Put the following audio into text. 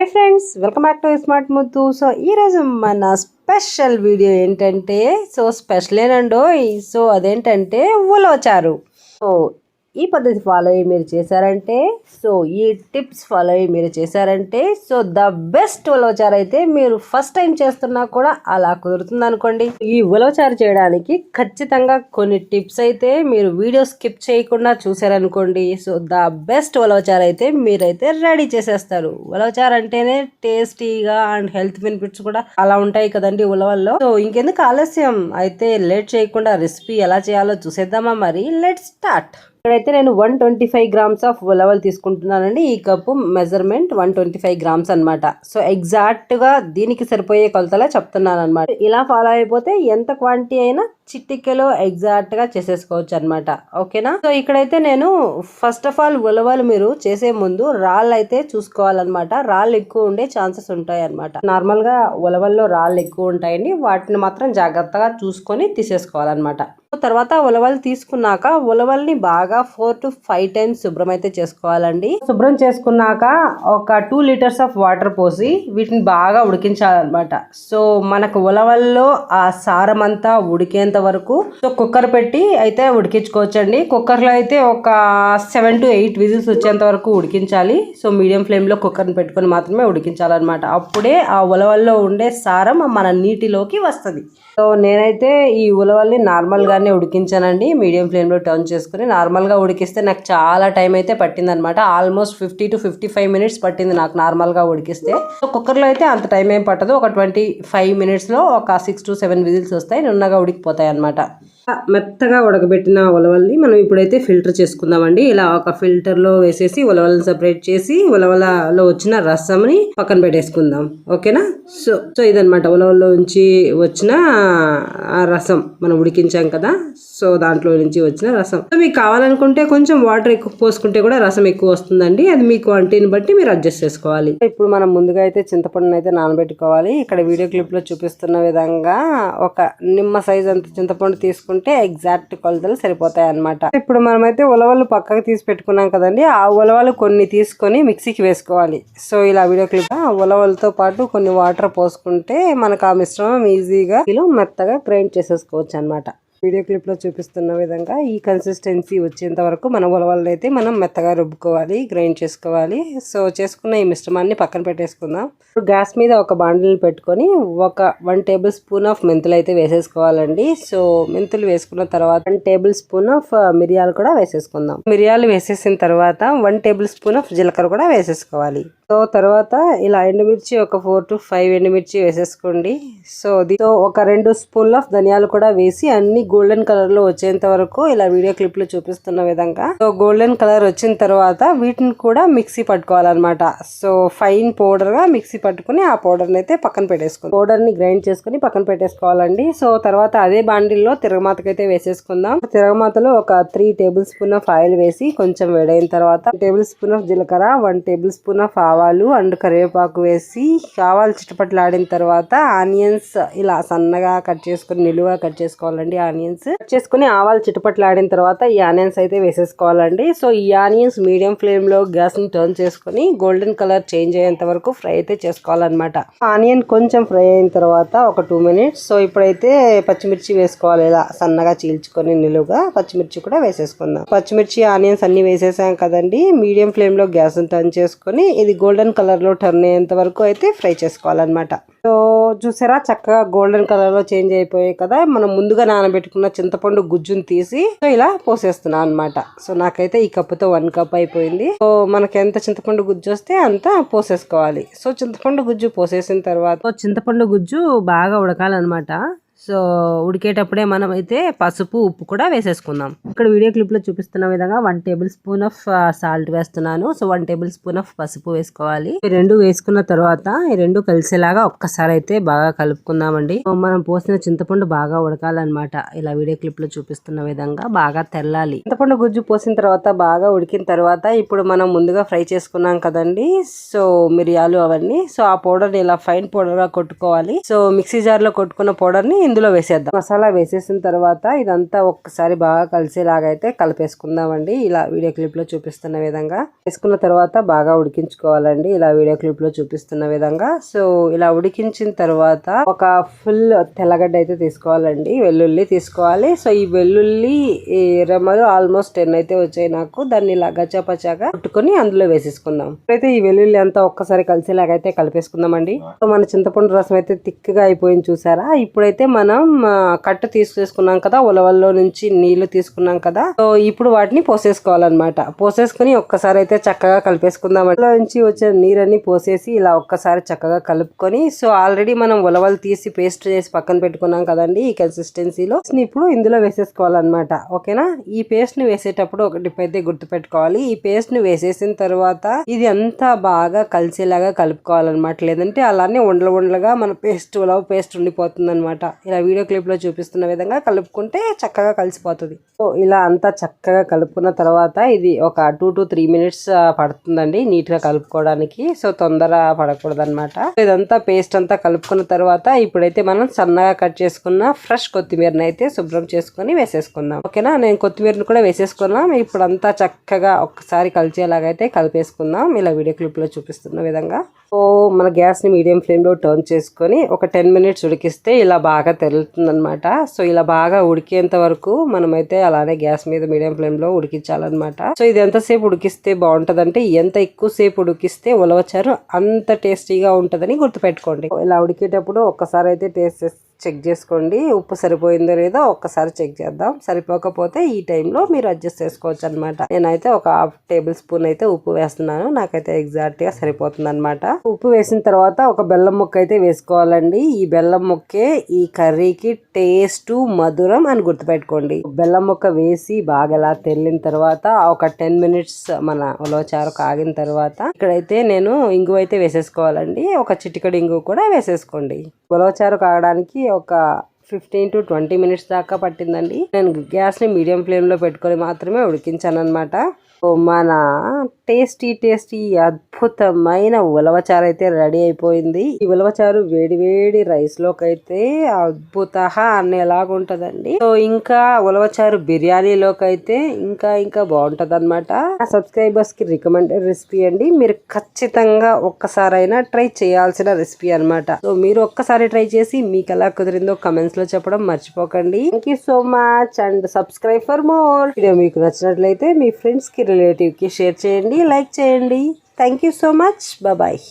Hi friends welcome back to smart Muddu so ఈరోజు మన special video ఏంటంటే so special ఏనండో సో అదేంటంటే ఉలవచారు సో ఈ పద్ధతి ఫాలో అయ్యి మీరు చేశారంటే సో ఈ టిప్స్ ఫాలో అయ్యి మీరు చేశారంటే సో ద బెస్ట్ ఉలవచారు అయితే మీరు ఫస్ట్ టైం చేస్తున్నా కూడా అలా కుదురుతుంది అనుకోండి. ఈ ఉలవచారు చేయడానికి ఖచ్చితంగా కొన్ని టిప్స్ అయితే మీరు వీడియో స్కిప్ చేయకుండా చూసారనుకోండి సో ద బెస్ట్ ఉలవచారు అయితే మీరైతే రెడీ చేసేస్తారు. ఉలవచారు అంటేనే టేస్టీగా అండ్ హెల్త్ బెనిఫిట్స్ కూడా అలా ఉంటాయి కదండి ఉలవల్లో. సో ఇంకెందుకు ఆలస్యం? అయితే లేట్ చేయకుండా రెసిపీ ఎలా చేయాలో చూసేద్దామా మరి? లెట్ స్టార్ట్ ఇక్కడైతే నేను one twenty five grams of ఉలవలు తీసుకుంటున్నానండి. ఈ cup measurement one twenty five grams అనమాట సో ఎగ్జాక్ట్గా దీనికి సరిపోయే కొలతలా చెప్తున్నాను అనమాట ఇలా ఫాలో అయిపోతే ఎంత క్వాంటిటీ అయినా చిట్టికెలో ఎగ్జాక్ట్గా చేసేసుకోవచ్చు అనమాట ఓకేనా? సో ఇక్కడైతే నేను ఫస్ట్ ఆఫ్ ఆల్ ఉలవలు మీరు చేసే ముందు రాళ్ళు అయితే చూసుకోవాలన్నమాట. రాళ్ళు ఎక్కువ ఉండే ఛాన్సెస్ ఉంటాయి అనమాట నార్మల్గా ఉలవల్లో రాళ్ళు ఎక్కువ ఉంటాయండి. వాటిని మాత్రం జాగ్రత్తగా చూసుకొని తీసేసుకోవాలన్నమాట. తర్వాత ఉలవలు తీసుకున్నాక ఉలవల్ని బాగా ఫోర్ టు ఫైవ్ టైమ్స్ శుభ్రం అయితే చేసుకోవాలండి. శుభ్రం చేసుకున్నాక ఒక టూ లీటర్స్ ఆఫ్ వాటర్ పోసి వీటిని బాగా ఉడికించాలన్నమాట. సో మనకు ఉలవల్లో ఆ సారం అంతా ఉడికేంత వరకు సో కుక్కర్ పెట్టి అయితే ఉడికించుకోవచ్చండి. కుక్కర్లో అయితే ఒక సెవెన్ టు ఎయిట్ విజిల్స్ వచ్చేంత వరకు ఉడికించాలి. సో మీడియం ఫ్లేమ్లో కుక్కర్ని పెట్టుకొని మాత్రమే ఉడికించాలన్నమాట. అప్పుడే ఆ ఉలవల్లో ఉండే సారం మన నీటిలోకి వస్తుంది. సో నేనైతే ఈ ఉలవల్ని నార్మల్గా నార్మల్గానే ఉడికించానండి. మీడియం ఫ్లేమ్లో టర్న్ చేసుకుని నార్మల్గా ఉడికిస్తే నాకు చాలా టైం అయితే పట్టింది అనమాట almost fifty to fifty five minutes పట్టింది నాకు నార్మల్గా ఉడికిస్తే. సో కుక్కర్లో అయితే అంత టైం ఏం పట్టదు. ఒక ట్వంటీ ఫైవ్ మినిట్స్లో ఒక సిక్స్ టు సెవెన్ విజిల్స్ వస్తాయి. నున్నగా ఉడికిపోతాయి అనమాట మెత్తగా ఉడకబెట్టిన ఉలవల్ని మనం ఇప్పుడైతే ఫిల్టర్ చేసుకుందామండి. ఇలా ఒక ఫిల్టర్లో వేసేసి ఉలవలను సపరేట్ చేసి ఉలవలలో వచ్చిన రసంని పక్కన పెట్టేసుకుందాం. ఓకేనా? సో సో ఇదనమాట ఉలవల్లో నుంచి వచ్చిన రసం. మనం ఉడికించాం కదా? సో దాంట్లో నుంచి వచ్చిన రసం. సో మీకు కావాలనుకుంటే కొంచెం వాటర్ ఎక్కువ పోసుకుంటే కూడా రసం ఎక్కువ వస్తుందండి. అది మీ క్వాంటిటీని బట్టి మీరు అడ్జస్ట్ చేసుకోవాలి. ఇప్పుడు మనం ముందుగా అయితే చింతపండుని అయితే నానబెట్టుకోవాలి. ఇక్కడ వీడియో క్లిప్లో చూపిస్తున్న విధంగా ఒక నిమ్మ సైజ్ అంత చింతపండు తీసుకుంటే ఎగ్జాక్ట్ కొలతలు సరిపోతాయి అనమాట ఇప్పుడు మనమైతే ఉలవలు పక్కకు తీసి పెట్టుకున్నాం కదండి ఆ ఉలవలు కొన్ని తీసుకొని మిక్సీకి వేసుకోవాలి. సో ఇలా వీడియో క్లిప్ ఉలవలతో పాటు కొన్ని వాటర్ పోసుకుంటే మనకు ఆ మిశ్రమం ఈజీగా కిలో మెత్తగా గ్రైండ్ చేసేసుకోవచ్చు అనమాట వీడియో క్లిప్లో చూపిస్తున్న విధంగా ఈ కన్సిస్టెన్సీ వచ్చేంత వరకు మన ఉలవలనైతే మనం మెత్తగా రుబ్బుకోవాలి గ్రైండ్ చేసుకోవాలి. సో చేసుకున్న ఈ మిశ్రమాన్ని పక్కన పెట్టేసుకుందాం. ఇప్పుడు గ్యాస్ మీద ఒక బాండిల్ని పెట్టుకొని ఒక వన్ టేబుల్ స్పూన్ ఆఫ్ మెంతులు అయితే వేసేసుకోవాలండి. సో మెంతులు వేసుకున్న తర్వాత వన్ టేబుల్ స్పూన్ ఆఫ్ మిరియాలు కూడా వేసేసుకుందాం. మిరియాలు వేసేసిన తర్వాత వన్ టేబుల్ స్పూన్ ఆఫ్ జీలకర్ర కూడా వేసేసుకోవాలి. సో తర్వాత ఇలా ఎండుమిర్చి ఒక ఫోర్ టు ఫైవ్ ఎండుమిర్చి వేసేసుకోండి. సో దీంతో ఒక రెండు స్పూన్ల ఆఫ్ ధనియాలు కూడా వేసి అన్ని గోల్డెన్ కలర్లో వచ్చేంత వరకు ఇలా వీడియో క్లిప్లో చూపిస్తున్న విధంగా. సో గోల్డెన్ కలర్ వచ్చిన తర్వాత వీటిని కూడా మిక్సీ పట్టుకోవాలన్నమాట. సో ఫైన్ పౌడర్గా మిక్సీ పట్టుకుని ఆ పౌడర్ అయితే పక్కన పెట్టేసుకోండి పౌడర్ని గ్రైండ్ చేసుకుని పక్కన పెట్టేసుకోవాలండి. సో తర్వాత అదే బాండిల్లో తిరగమాతకైతే వేసేసుకుందాం. తిరగమాతలో ఒక three table spoon of oil వేసి కొంచెం వేడైన తర్వాత టేబుల్ స్పూన్ ఆఫ్ జీలకర్ర వన్ టేబుల్ స్పూన్ ఆఫ్ ఆవాలు అండ్ కరివేపాకు వేసి ఆవాలు చిటపట్లాడిన తర్వాత ఆనియన్స్ ఇలా సన్నగా కట్ చేసుకుని నిలువుగా కట్ చేసుకోవాలండి ఆనియన్స్. కట్ చేసుకుని ఆవాలు చిటపట్లాడిన తర్వాత ఈ ఆనియన్స్ అయితే వేసేసుకోవాలండి. సో ఈ ఆనియన్స్ మీడియం ఫ్లేమ్లో గ్యాస్ని టర్న్ చేసుకుని గోల్డెన్ కలర్ చేంజ్ అయ్యేంత వరకు ఫ్రై అయితే చేసుకోవాలన్నమాట. ఆనియన్ కొంచెం ఫ్రై అయిన తర్వాత ఒక టూ మినిట్స్. సో ఇప్పుడైతే పచ్చిమిర్చి వేసుకోవాలి ఇలా సన్నగా చీల్చుకొని నిలువుగా పచ్చిమిర్చి కూడా వేసేసుకుందాం. పచ్చిమిర్చి ఆనియన్స్ అన్ని వేసేసాం కదండి. మీడియం ఫ్లేమ్లో గ్యాస్ టర్న్ చేసుకుని ఇది గోల్డెన్ కలర్లో టర్న్ అయ్యేంత వరకు అయితే ఫ్రై చేసుకోవాలన్నమాట. సో చూసారా? చక్కగా గోల్డెన్ కలర్లో చేంజ్ అయిపోయాయి కదా? మనం ముందుగా నానబెట్టుకున్న చింతపండు గుజ్జును తీసి సో ఇలా పోసేస్తున్నాను అనమాట సో నాకైతే ఈ కప్పుతో వన్ కప్ అయిపోయింది. సో మనకి ఎంత చింతపండు గుజ్జు వస్తే అంత పోసేసుకోవాలి. సో చింతపండు గుజ్జు పోసేసిన తర్వాత చింతపండు గుజ్జు బాగా ఉడకాలన్నమాట. సో ఉడికేటప్పుడే మనం అయితే పసుపు ఉప్పు కూడా వేసేసుకుందాం. ఇక్కడ వీడియో క్లిప్లో చూపిస్తున్న విధంగా one table spoon of salt వేస్తున్నాను. So one table spoon of పసుపు వేసుకోవాలి. ఈ రెండు వేసుకున్న తర్వాత ఈ రెండు కలిసేలాగా ఒక్కసారి అయితే బాగా కలుపుకుందామండి. మనం పోసిన చింతపండు బాగా ఉడకాలన్నమాట. ఇలా వీడియో క్లిప్లో చూపిస్తున్న విధంగా బాగా తెల్లాలి. చింతపండు గుజ్జు పోసిన తర్వాత బాగా ఉడికిన తర్వాత ఇప్పుడు మనం ముందుగా ఫ్రై చేసుకున్నాం కదండి. సో మిరియాలు అవన్నీ. సో ఆ పౌడర్ని ఇలా ఫైన్ పౌడర్గా కొట్టుకోవాలి. సో మిక్సీ జార్లో కొట్టుకున్న పౌడర్ని ఇందులో వేసేద్దాం. మసాలా వేసేసిన తర్వాత ఇదంతా ఒక్కసారి బాగా కలిసేలాగా అయితే కలిపేసుకుందామండి. ఇలా వీడియో క్లిప్లో చూపిస్తున్న విధంగా. వేసుకున్న తర్వాత బాగా ఉడికించుకోవాలండి. ఇలా వీడియో క్లిప్లో చూపిస్తున్న విధంగా. సో ఇలా ఉడికించిన తర్వాత ఒక ఫుల్ తెల్లగడ్డ అయితే తీసుకోవాలండి. వెల్లుల్లి తీసుకోవాలి. సో ఈ వెల్లుల్లి రెమ్మలు ఆల్మోస్ట్ టెన్ అయితే వచ్చాయి నాకు. దాన్ని ఇలా గచ్చాపచ్చాగా కొట్టుకొని అందులో వేసేసుకుందాం. అయితే ఈ వెల్లుల్లి అంతా ఒక్కసారి కలిసేలాగా అయితే కలిపేసుకుందామండి. సో మన చింతపండు రసం అయితే థిక్గా అయిపోయింది చూసారా? ఇప్పుడైతే మనం ఆ, కట్టు తీసుకున్నాం కదా ఉలవల్లో నుంచి నీళ్ళు తీసుకున్నాం కదా. సో ఇప్పుడు వాటిని పోసేసుకోవాలన్నమాట. పోసేసుకుని ఒక్కసారి అయితే చక్కగా కలిపేసుకుందాం. ఉలవల నుంచి వచ్చిన నీరన్ని పోసేసి ఇలా ఒక్కసారి చక్కగా కలుపుకొని సో ఆల్రెడీ మనం ఉలవలు తీసి పేస్ట్ చేసి పక్కన పెట్టుకున్నాం కదండి ఈ కన్సిస్టెన్సీలో. ఇప్పుడు ఇందులో వేసేసుకోవాలన్నమాట. ఓకేనా? ఈ పేస్ట్ని వేసేటప్పుడు ఒకటి పెద్ద గుర్తు పెట్టుకోవాలి ఈ పేస్ట్ని వేసేసిన తర్వాత ఇది అంతా బాగా కలిసేలాగా కలుపుకోవాలన్నమాట. లేదంటే అలానే ఉండలు ఉండలుగా మన పేస్ట్ ఉలవ పేస్ట్ ఉండిపోతుంది అనమాట ఇలా వీడియో క్లిప్లో చూపిస్తున్న విధంగా కలుపుకుంటే చక్కగా కలిసిపోతుంది. సో ఇలా అంతా చక్కగా కలుపుకున్న తర్వాత ఇది ఒక టూ టు త్రీ మినిట్స్ పడుతుందండి నీట్గా కలుపుకోవడానికి. సో తొందర పడకూడదు అనమాట ఇదంతా పేస్ట్ అంతా కలుపుకున్న తర్వాత ఇప్పుడైతే మనం సన్నగా కట్ చేసుకున్న ఫ్రెష్ కొత్తిమీరని అయితే శుభ్రం చేసుకొని వేసేసుకుందాం. ఓకేనా? నేను కొత్తిమీరని కూడా వేసేసుకున్నాం. ఇప్పుడు అంతా చక్కగా ఒక్కసారి కలిసేలాగైతే కలిపేసుకుందాం. ఇలా వీడియో క్లిప్లో చూపిస్తున్న విధంగా. సో మన గ్యాస్ని మీడియం ఫ్లేమ్లో టర్న్ చేసుకొని ఒక టెన్ మినిట్స్ ఉడికిస్తే ఇలా బాగా తెరుతుందనమాట సో ఇలా బాగా ఉడికేంత వరకు మనమైతే అలానే గ్యాస్ మీద మీడియం ఫ్లేమ్లో ఉడికించాలన్నమాట. సో ఇది ఎంతసేపు ఉడికిస్తే బాగుంటుందంటే ఎంత ఎక్కువసేపు ఉడికిస్తే ఉలవచారు అంత టేస్టీగా ఉంటుందని గుర్తుపెట్టుకోండి. ఇలా ఉడికేటప్పుడు ఒక్కసారి అయితే టేస్ట్ చెక్ చేసుకోండి. ఉప్పు సరిపోయిందో లేదో ఒక్కసారి చెక్ చేద్దాం. సరిపోకపోతే ఈ టైంలో మీరు అడ్జస్ట్ చేసుకోవచ్చు అనమాట నేనైతే ఒక హాఫ్ టేబుల్ స్పూన్ అయితే ఉప్పు వేస్తున్నాను. నాకైతే ఎగ్జాక్ట్గా సరిపోతుంది అనమాట ఉప్పు వేసిన తర్వాత ఒక బెల్లం ముక్క అయితే వేసుకోవాలండి. ఈ బెల్లం ముక్కే ఈ కర్రీకి టేస్ట్ మధురం అని గుర్తుపెట్టుకోండి. బెల్లం ముక్క వేసి బాగా ఇలా తెల్లిన తర్వాత ఒక టెన్ మినిట్స్ మన ఉలవచారు కాగిన తర్వాత ఇక్కడైతే నేను ఇంగు అయితే వేసేసుకోవాలండి. ఒక చిటికడి ఇంగు కూడా వేసేసుకోండి. ఉలవచారు కాగడానికి ఒక ఫిఫ్టీన్ టు ట్వంటీ మినిట్స్ దాకా పట్టిందండి. నేను గ్యాస్ని మీడియం ఫ్లేమ్లో పెట్టుకొని మాత్రమే ఉడికించాను అనమాట మన టేస్టీ టేస్టీ అద్భుతమైన ఉలవచారు అయితే రెడీ అయిపోయింది. ఈ ఉలవచారు వేడి వేడి రైస్ అయితే అద్భుత అనేలాగా సో ఇంకా ఉలవచారు బిర్యానీలోకి అయితే ఇంకా ఇంకా బాగుంటుంది అనమాట సబ్స్క్రైబర్స్కి రికమెండెడ్ రెసిపీ అండి. మీరు ఖచ్చితంగా ఒక్కసారైనా ట్రై చేయాల్సిన రెసిపీ అన్నమాట. సో మీరు ఒక్కసారి ట్రై చేసి మీకు ఎలా కుదిరిందో కమెంట్స్ లో చెప్పడం మర్చిపోకండి. Thank you so much and subscribe for more video మీకు నచ్చినట్లయితే మీ ఫ్రెండ్స్కి రిలేటివ్కి షేర్ చేయండి లైక్ చేయండి. Thank you so much bye